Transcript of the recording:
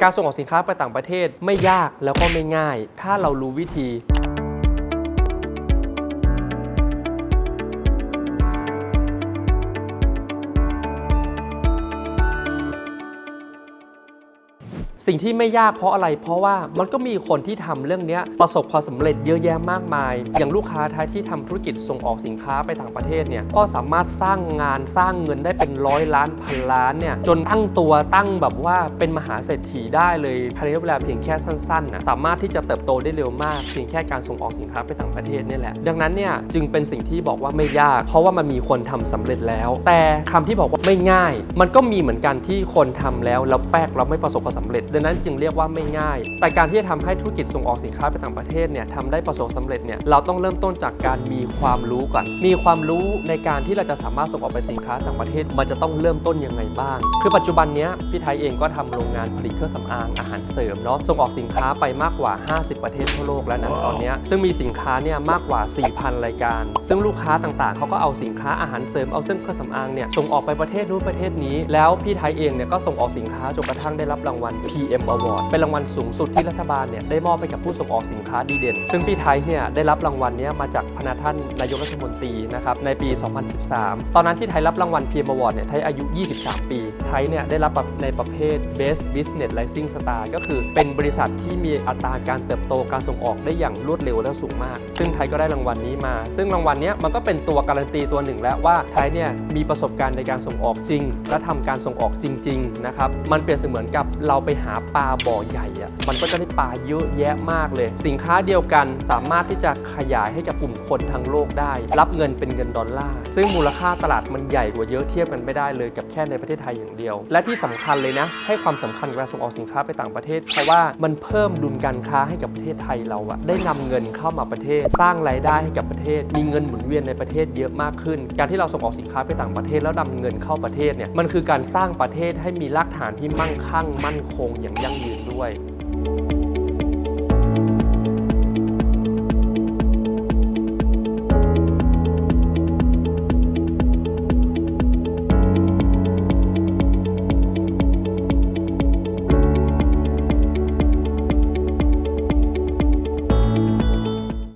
การส่งออกสินค้าไปต่างประเทศไม่ยากแล้วก็ไม่ง่าย ถ้าเรารู้วิธี สิ่งที่ไม่ยากเพราะอะไร เพราะว่ามันก็มีคนที่ทำเรื่องเนี้ยประสบความสำเร็จเยอะแยะมากมาย อย่างลูกค้าไทยที่ทำธุรกิจส่งออกสินค้าไปต่างประเทศเนี่ยก็สามารถสร้างงานสร้างเงินได้เป็นร้อยล้านพันล้านเนี่ยจนตั้งตัวตั้งแบบว่าเป็นมหาเศรษฐีได้เลยภายในเวลาเพียงแค่สั้นๆนะสามารถที่จะเติบโตได้เร็วมากเพียงแค่การส่งออกสินค้าไปต่างประเทศนี่แหละดังนั้นเนี่ยจึงเป็นสิ่งที่บอกว่าไม่ยาก เพราะว่ามันมีคนทำสำเร็จแล้ว แต่คำที่บอกว่าไม่ง่าย มันก็มีเหมือนกันที่คนทำแล้วแล้วแป๊กเราไม่ประสบความสำเร็จดังนั้นจึงเรียกว่าไม่ง่าย แต่การที่จะทำให้ธุรกิจส่งออกสินค้าไปต่างประเทศเนี่ยทำได้ประสบความสำเร็จเนี่ยเราต้องเริ่มต้นจากการมีความรู้ก่อน มีความรู้ในการที่เราจะสามารถส่งออกไปสินค้าต่างประเทศ มันจะต้องเริ่มต้นยังไงบ้าง คือปัจจุบันนี้พี่ไทยเองก็ทำโรงงานผลิตเครื่องสำอางอาหารเสริมเนาะส่งออกสินค้าไปมากกว่า 50 ประเทศทั่วโลกแล้วนะตอนนี้ซึ่งมีสินค้าเนี่ยมากกว่า 4,000 รายการ ซึ่งลูกค้าต่างๆเขาก็เอาสินค้าอาหารเสริมเอาเส้นเครื่องสำอางเนี่ยส่งออกไปประเทศนู้นประเทศนี้ แล้วพี่ไทยเองเนี่ยก็ส่งออกสินค้าจนกระทั่งได้รับรางวัล PM Award เป็นรางวัลสูงสุดที่รัฐบาลเนี่ยได้มอบให้กับผู้ส่งออกสินค้าดีเด่น ซึ่งพี่ไทยเนี่ยได้รับรางวัลเนี้ยมาจากพระท่านนายกรัฐมนตรีนะครับในปี 2013 ตอนนั้นที่ไทยรับรางวัล PM Award เนี่ยไทยอายุ 23 ปี ไทยเนี่ยได้รับในประเภท Best Business Rising Star ก็คือเป็นบริษัทที่มีอัตราการเติบโตการส่งออกได้อย่างรวดเร็วและสูงมาก ซึ่งไทยก็ได้รางวัลนี้มา ซึ่งรางวัลเนี้ยมันก็เป็นตัวการันตีตัวหนึ่งแล้วว่าไทยเนี่ยมีประสบการณ์ในการส่งออกจริง และทำการส่งออกจริง ๆ นะครับ มันเปรียบเสมือนกับเราไปหาปลาบ่อใหญ่อะมันก็จะได้ปลาเยอะแยะมากเลย สินค้าเดียวกันสามารถที่จะขยายให้กับกลุ่มคนทั้งโลกได้ รับเงินเป็นเงินดอลลาร์ ซึ่งมูลค่าตลาดมันใหญ่กว่าเยอะเทียบกันไม่ได้เลยกับแค่ในประเทศไทยอย่างเดียว และที่สำคัญเลยนะ ให้ความสำคัญกับการส่งออกสินค้าไปต่างประเทศ เพราะว่ามันเพิ่มดุลการค้าให้กับประเทศไทยเราอะได้นำเงินเข้ามาประเทศ สร้างรายได้ให้กับประเทศ มีเงินหมุนเวียนในประเทศเยอะมากขึ้น การที่เราส่งออกสินค้าไปต่างประเทศแล้วนำเงินเข้าประเทศเนี่ยมันคือการสร้างประเทศให้มีรากฐานที่มั่งคั่งมั่นคงอย่างยั่งยืนด้วย